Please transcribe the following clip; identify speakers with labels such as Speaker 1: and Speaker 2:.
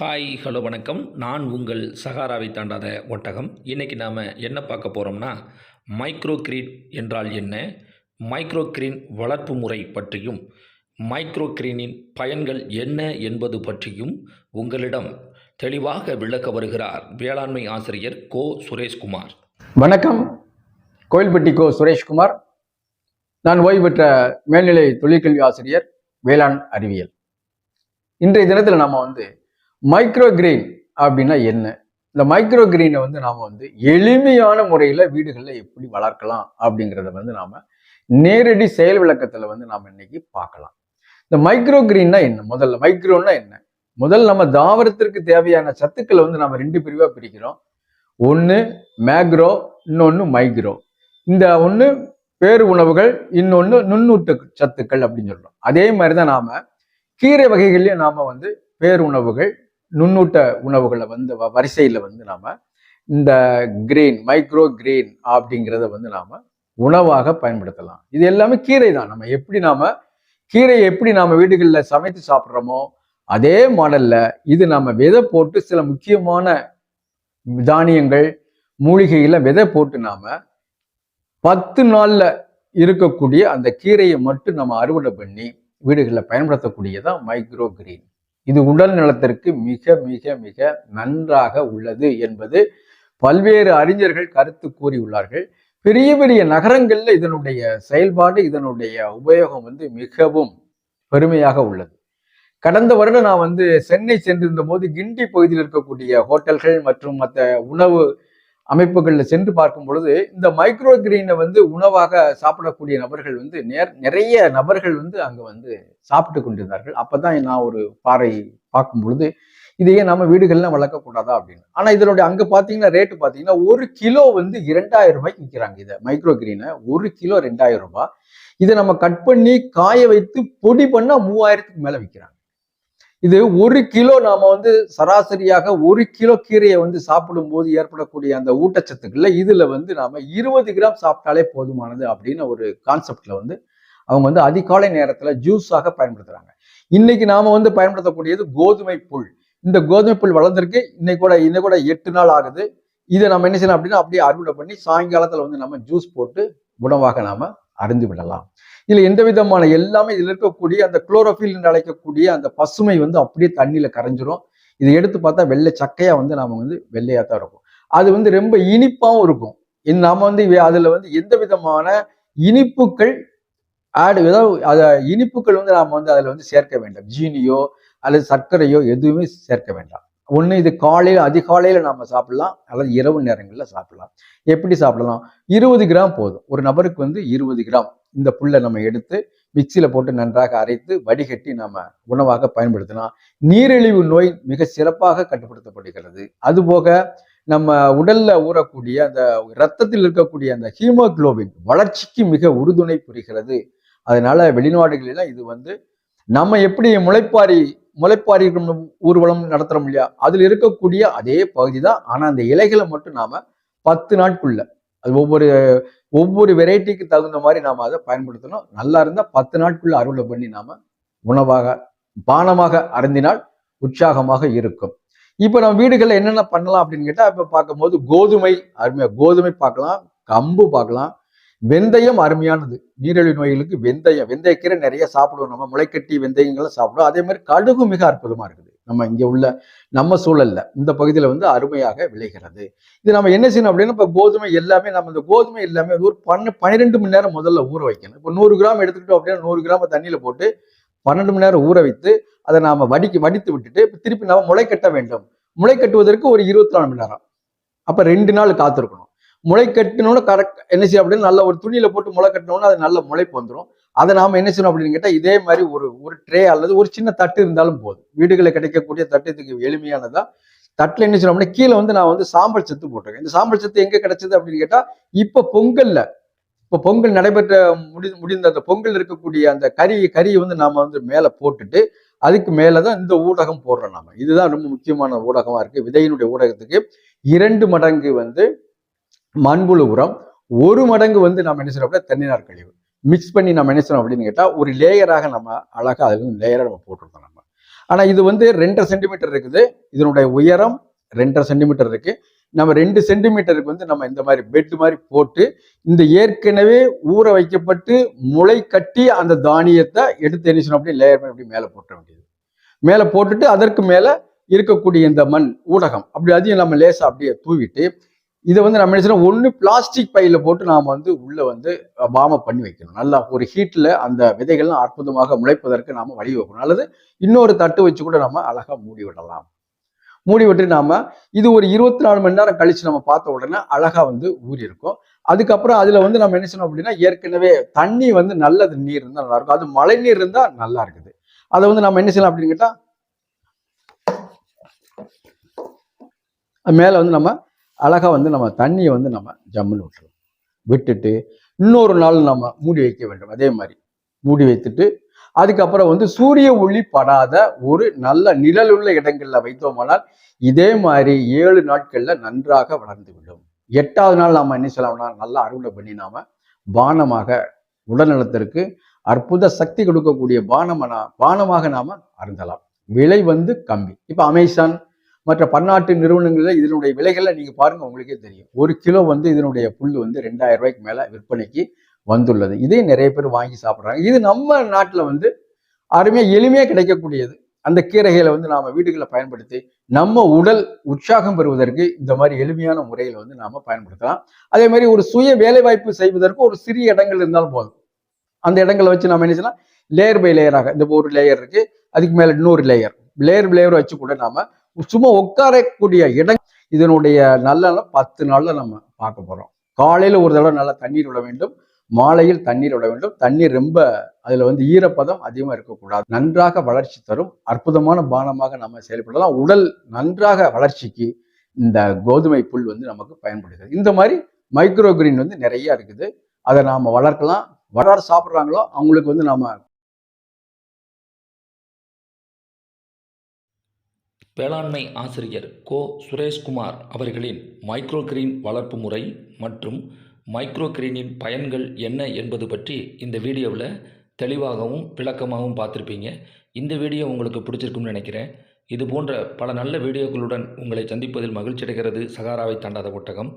Speaker 1: Hi hello வணக்கம். நான் உங்கள் சகாராவை தாண்டாத ஒட்டகம். இன்றைக்கி நாம் என்ன பார்க்க போகிறோம்னா மைக்ரோக்ரீன் என்றால் என்ன? மைக்ரோக்ரீன் வளர்ப்பு முறை பற்றியும் மைக்ரோக்ரீனின் பயன்கள் என்ன என்பது பற்றியும் உங்களிடம் தெளிவாக விளக்க வருகிறார் வேளாண்மை ஆசிரியர் கோ. சுரேஷ்குமார்.
Speaker 2: வணக்கம். கோயில்பட்டி கோ. சுரேஷ்குமார். நான் ஓய்வு பெற்ற மேல்நிலை தொழிற்கல்வி ஆசிரியர் வேளாண் அறிவியல். இன்றைய தினத்தில் நாம் வந்து மைக்ரோ கிரீன் அப்படின்னா என்ன? இந்த மைக்ரோ கிரீனை வந்து நாம் வந்து எளிமையான முறையில் வீடுகளில் எப்படி வளர்க்கலாம் அப்படிங்கிறத வந்து நாம் நேரடி செயல் விளக்கத்தில் வந்து நாம் இன்னைக்கு பார்க்கலாம். இந்த மைக்ரோ கிரீன்னா என்ன? முதல்ல மைக்ரோன்னா என்ன? முதல்ல நம்ம தாவரத்திற்கு தேவையான சத்துக்களை வந்து நம்ம ரெண்டு பிரிவாக பிரிக்கிறோம். ஒன்று மேக்ரோ இன்னொன்று மைக்ரோ. இந்த ஒன்று பேரு உணவுகள் இன்னொன்று நுண்ணூட்ட சத்துக்கள் அப்படின்னு சொல்கிறோம் அதே மாதிரி தான் நாம் கீரை வகைகள்லேயும் நாம் வந்து பேர் உணவுகள் நுண்ணூட்ட உணவுகளை வந்து வ- வந்து நாம் இந்த கிரீன் மைக்ரோ கிரீன் அப்படிங்கிறத வந்து நாம் உணவாக பயன்படுத்தலாம். இது எல்லாமே கீரை தான். நம்ம எப்படி நாம் கீரையை எப்படி நாம் வீடுகளில் சமைத்து சாப்பிட்றோமோ அதே மாடலில் இது நம்ம விதை போட்டு சில முக்கியமான தானியங்கள் மூலிகையில் விதை போட்டு நாம் பத்து நாளில் இருக்கக்கூடிய அந்த கீரையை மட்டும் நம்ம அறுவடை பண்ணி வீடுகளில் பயன்படுத்தக்கூடியதான் மைக்ரோ கிரீன் இது உடல் நலத்திற்கு மிக மிக மிக நன்றாக உள்ளது என்பது பல்வேறு அறிஞர்கள் கருத்து கூறியுள்ளார்கள். பெரிய பெரிய நகரங்கள்ல இதனுடைய செயல்பாடு இதனுடைய உபயோகம் வந்து மிகவும் பெருமையாக உள்ளது. கடந்த வருடம் நான் வந்து சென்னை சென்றிருந்த போது கிண்டி பகுதியில் இருக்கக்கூடிய ஹோட்டல்கள் மற்றும் மற்ற உணவு அமைப்புகளில் சென்று பார்க்கும் பொழுது இந்த மைக்ரோ கிரீனை வந்து உணவாக சாப்பிடக்கூடிய நபர்கள் வந்து நேர் நிறைய நபர்கள் வந்து அங்கே வந்து சாப்பிட்டு கொண்டிருந்தார்கள். அப்போ தான் நான் ஒரு பாறை பார்க்கும் பொழுது இதையே நம்ம வீடுகள்ல வளர்க்கக்கூடாதா அப்படின்னு. ஆனால் இதனுடைய அங்கே பார்த்தீங்கன்னா ரேட்டு பார்த்தீங்கன்னா ஒரு கிலோ வந்து இரண்டாயிரம் ரூபாய்க்கு விற்கிறாங்க இதை. மைக்ரோ கிரீனை ஒரு கிலோ ரெண்டாயிரம் ரூபாய். இதை நம்ம கட் பண்ணி காய வைத்து பொடி பண்ணால் மூவாயிரத்துக்கு மேலே விற்கிறாங்க. இது ஒரு கிலோ நாம வந்து சராசரியாக ஒரு கிலோ கீரையை வந்து சாப்பிடும்போது ஏற்படக்கூடிய அந்த ஊட்டச்சத்துக்கள்ல இதுல வந்து நாம இருபது கிராம் சாப்பிட்டாலே போதுமானது அப்படின்னு ஒரு கான்செப்ட்ல வந்து அவங்க வந்து அதிகாலை நேரத்துல ஜூஸாக பயன்படுத்துறாங்க. இன்னைக்கு நாம வந்து பயன்படுத்தக்கூடியது கோதுமை புல். இந்த கோதுமை புல் வளர்ந்துருக்கு. இன்னைக்கு கூட இன்னைக்கு கூட எட்டு நாள் ஆகுது. இதை நம்ம என்ன செய்யணும் அப்படின்னா அப்படியே அறுவடை பண்ணி சாயங்காலத்துல வந்து நம்ம ஜூஸ் போட்டு உணவாக நாம அருந்து விடலாம். இதுல எந்த விதமான எல்லாமே இதில் இருக்கக்கூடிய அந்த குளோரோஃபில் என்று அழைக்கக்கூடிய அந்த பசுமை வந்து அப்படியே தண்ணியில கரைஞ்சிரும். இதை எடுத்து பார்த்தா வெள்ளை சக்கையா வந்து நாம வந்து வெள்ளையா தான் இருக்கும். அது வந்து ரொம்ப இனிப்பாகவும் இருக்கும். இந்த நாம வந்து அதில் அதுல வந்து எந்த விதமான இனிப்புகள் ஆடு ஏதாவது அதை இனிப்புகள் வந்து நாம வந்து அதில் வந்து சேர்க்க வேண்டாம். ஜீனியோ அல்லது சர்க்கரையோ எதுவுமே சேர்க்க வேண்டாம். ஒன்று இது காலையில் அதிகாலையில் நாம் சாப்பிடலாம். அல்லது இரவு நேரங்களில் சாப்பிடலாம். எப்படி சாப்பிடலாம்? இருபது கிராம் போதும். ஒரு நபருக்கு வந்து இருபது கிராம். இந்த புல்லை நம்ம எடுத்து மிக்சியில் போட்டு நன்றாக அரைத்து வடிகட்டி நாம் உணவாக பயன்படுத்தினா நீரிழிவு நோய் மிக சிறப்பாக கட்டுப்படுத்தப்படுகிறது. அதுபோக நம்ம உடல்ல ஊறக்கூடிய அந்த ரத்தத்தில் இருக்கக்கூடிய அந்த ஹீமோகுளோபின் வளர்ச்சிக்கு மிக உறுதுணை புரிகிறது. அதனால வெளிநாடுகளில் இது வந்து நம்ம எப்படி முளைப்பாரி முளைப்பாரி ஊர்வலம் நடத்துறோம் இல்லையா? அதில் இருக்கக்கூடிய அதே பகுதி தான் ஆனால் அந்த இலைகளை மட்டும் நாம பத்து நாட்குள்ள அது ஒவ்வொரு ஒவ்வொரு வெரைட்டிக்கு தகுந்த மாதிரி நாம் அதை பயன்படுத்தணும். நல்லா இருந்தால் பத்து நாட்குள்ள அறுவடை பண்ணி நாம் உணவாக பானமாக அருந்தினால் உற்சாகமாக இருக்கும். இப்போ நம்ம வீடுகளில் என்னென்ன பண்ணலாம் அப்படின்னு கேட்டால் இப்போ பார்க்கும்போது கோதுமை அருமையாக கோதுமை பார்க்கலாம் கம்பு பார்க்கலாம் வெந்தயம் அருமையானது. நீரிழிவு நோய்களுக்கு வெந்தயம் வெந்தயக்கீரை நிறைய சாப்பிடுவோம் நம்ம. முளைக்கட்டி வெந்தயங்களை சாப்பிடுவோம். அதே மாதிரி கடுகு மிக அற்புதமாக இருக்குது. நம்ம இங்கே உள்ள நம்ம சூழல்ல இந்த பகுதியில் வந்து அருமையாக விளைகிறது. இது நம்ம என்ன செய்யணும் அப்படின்னா இப்போ கோதுமை எல்லாமே நம்ம இந்த கோதுமை எல்லாமே ஒரு பன்ன பன்னிரெண்டு மணி நேரம் முதல்ல ஊற வைக்கணும். இப்போ நூறு கிராம் எடுத்துக்கிட்டோம் அப்படின்னா நூறு கிராம் தண்ணியில் போட்டு பன்னெண்டு மணி நேரம் ஊற வைத்து அதை நாம் வடிக்கு வடித்து விட்டுட்டு இப்போ திருப்பி நம்ம முளை கட்ட வேண்டும். முளை கட்டுவதற்கு ஒரு இருபத்தி நாலு மணி நேரம். அப்போ ரெண்டு நாள் காத்திருக்கணும். முளை கட்டணும்னு கரெக்ட் என்ன செய்யும் அப்படின்னு நல்ல ஒரு துணியில போட்டு முளை கட்டினோன்னு அது நல்ல முளைப்பு வந்துடும் அதை நாம என்ன செய்யணும் அப்படின்னு கேட்டா இதே மாதிரி ஒரு ஒரு ட்ரே அல்லது ஒரு சின்ன தட்டு இருந்தாலும் போதும். வீடுகளில் கிடைக்கக்கூடிய தட்டு இதுக்கு எளிமையானதா. தட்டுல என்ன செய்யணும் அப்படின்னா கீழே வந்து நான் வந்து சாம்பல் சத்து போட்டிருக்கேன். இந்த சாம்பல் சத்து எங்க கிடைச்சது அப்படின்னு கேட்டா இப்ப பொங்கல்ல இப்ப பொங்கல் நடைபெற்ற முடி முடிந்த அந்த பொங்கல் இருக்கக்கூடிய அந்த கறி கறியை வந்து நாம வந்து மேல போட்டுட்டு அதுக்கு மேலதான் இந்த ஊடகம் போடுறோம் நாம. இதுதான் ரொம்ப முக்கியமான ஊடகமா இருக்கு. விதையினுடைய ஊடகத்துக்கு இரண்டு மடங்கு வந்து மண்புழு உரம். ஒரு மடங்கு வந்து நம்ம என்ன செய்யறோம் அப்படின்னா தென்னினார் கழிவு. மிக்ஸ் பண்ணி நம்ம என்ன செய்யணும் அப்படின்னு கேட்டால் ஒரு லேயராக நம்ம அழகாக அது வந்து லேயராக நம்ம போட்டிருக்கோம் நம்ம. ஆனால் இது வந்து ரெண்டரை சென்டிமீட்டர் இருக்குது. இதனுடைய உயரம் ரெண்டரை சென்டிமீட்டர் இருக்குது நம்ம ரெண்டு சென்டிமீட்டருக்கு வந்து நம்ம இந்த மாதிரி பெட் மாதிரி போட்டு இந்த ஏற்கனவே ஊற வைக்கப்பட்டு முளை கட்டி அந்த தானியத்தை எடுத்து என்ன செய்யணும் அப்படியே லேயர் பண்ணி அப்படியே மேலே போட்ட வேண்டியது. மேலே போட்டுட்டு அதற்கு மேலே இருக்கக்கூடிய இந்த மண் ஊடகம் அப்படி அதையும் நம்ம லேசாக அப்படியே தூவிட்டு இதை வந்து நம்ம என்ன செய்யணும்? ஒன்று பிளாஸ்டிக் பையில போட்டு நாம் வந்து உள்ளே வந்து வார்ம் பண்ணி வைக்கணும். நல்லா ஒரு ஹீட்டில் அந்த விதைகள்லாம் அற்புதமாக முளைப்பதற்கு நாம் வழி வைக்கணும் அல்லது இன்னொரு தட்டு வச்சு கூட நம்ம அழகாக மூடி விடலாம். மூடி விட்டு நாம் இது ஒரு இருபத்தி நாலு மணி நேரம் கழித்து நம்ம பார்த்த உடனே அழகாக வந்து ஊறி இருக்கும் அதுக்கப்புறம் அதில் வந்து நம்ம என்ன செய்யணும் அப்படின்னா ஏற்கனவே தண்ணி வந்து நல்லது நீர் இருந்தால் நல்லா இருக்கும். அது மழை நீர் இருந்தால் நல்லா இருக்குது. அதை வந்து நம்ம என்ன செய்யலாம் அப்படின்னு கேட்டால் மேலே வந்து நம்ம அழகாக வந்து நம்ம தண்ணியை வந்து நம்ம ஜம்முன்னு விட்டுருவோம் விட்டுட்டு இன்னொரு நாள் நம்ம மூடி வைக்க வேண்டும். அதே மாதிரி மூடி வைத்துட்டு அதுக்கப்புறம் வந்து சூரிய ஒளி படாத ஒரு நல்ல நிழலுள்ள இடங்களில் வைத்தோமானால் இதே மாதிரி ஏழு நாட்களில் நன்றாக வளர்ந்து விடும். எட்டாவது நாள் நாம் என்ன செய்யலாம்னா நல்லா அறுவடை பண்ணி நாம் பானமாக உடல்நலத்திற்கு அற்புத சக்தி கொடுக்கக்கூடிய பானமாக பானமாக நாம் அருந்தலாம். விலை வந்து கம்மி. இப்போ அமேசான் மற்ற பன்னாட்டு நிறுவனங்களில் இதனுடைய விலைகளை நீங்கள் பாருங்கள் உங்களுக்கே தெரியும். ஒரு கிலோ வந்து இதனுடைய புல் வந்து ரெண்டாயிரம் ரூபாய்க்கு மேலே விற்பனைக்கு வந்துள்ளது. இதே நிறைய பேர் வாங்கி சாப்பிட்றாங்க. இது நம்ம நாட்டில் வந்து அருமையாக எளிமையாக கிடைக்கக்கூடியது. அந்த கீரைகளை வந்து நாம் வீடுகளை பயன்படுத்தி நம்ம உடல் உற்சாகம் பெறுவதற்கு இந்த மாதிரி எளிமையான முறையில் வந்து நாம் பயன்படுத்தலாம். அதே மாதிரி ஒரு சுய வேலைவாய்ப்பு செய்வதற்கு ஒரு சிறிய இடங்கள் இருந்தாலும் போதும். அந்த இடங்களை வச்சு நம்ம என்ன செய்யலாம்? லேயர் பை லேயராக இந்த ஒரு லேயர் இருக்குது அதுக்கு மேலே இன்னொரு லேயர் லேயர் லேயர் வச்சு கூட நாம் சும்மா உட்காரக்கூடிய இடம் இதனுடைய நல்ல பத்து நாளில் நம்ம பார்க்க போகிறோம் காலையில் ஒரு தடவை நல்லா தண்ணீர் விட வேண்டும். மாலையில் தண்ணீர் விட வேண்டும். தண்ணீர் ரொம்ப அதில் வந்து ஈரப்பதம் அதிகமாக இருக்கக்கூடாது. நன்றாக வளர்ச்சி தரும். அற்புதமான பானமாக நம்ம செயல்படலாம். உடல் நன்றாக வளர்ச்சிக்கு இந்த கோதுமை புல் வந்து நமக்கு பயன்படுகிறது. இந்த மாதிரி மைக்ரோ கிரீன் வந்து நிறைய இருக்குது. அதை நாம் வளர்க்கலாம். வளர சாப்பிட்றாங்களோ அவங்களுக்கு வந்து நாம்
Speaker 1: வேளாண்மை ஆசிரியர் கோ. சுரேஷ்குமார் அவர்களின் மைக்ரோ கிரீன் வளர்ப்பு முறை மற்றும் மைக்ரோ கிரீனின் பயன்கள் என்ன என்பது பற்றி இந்த வீடியோவில் தெளிவாகவும் விளக்கமாகவும் பார்த்துருப்பீங்க. இந்த வீடியோ உங்களுக்கு பிடிச்சிருக்கும்னு நினைக்கிறேன். இது போன்ற பல நல்ல வீடியோக்களுடன் உங்களை சந்திப்பதில் மகிழ்ச்சி அடைகிறது சகாராவை தாண்டாத ஒட்டகம்.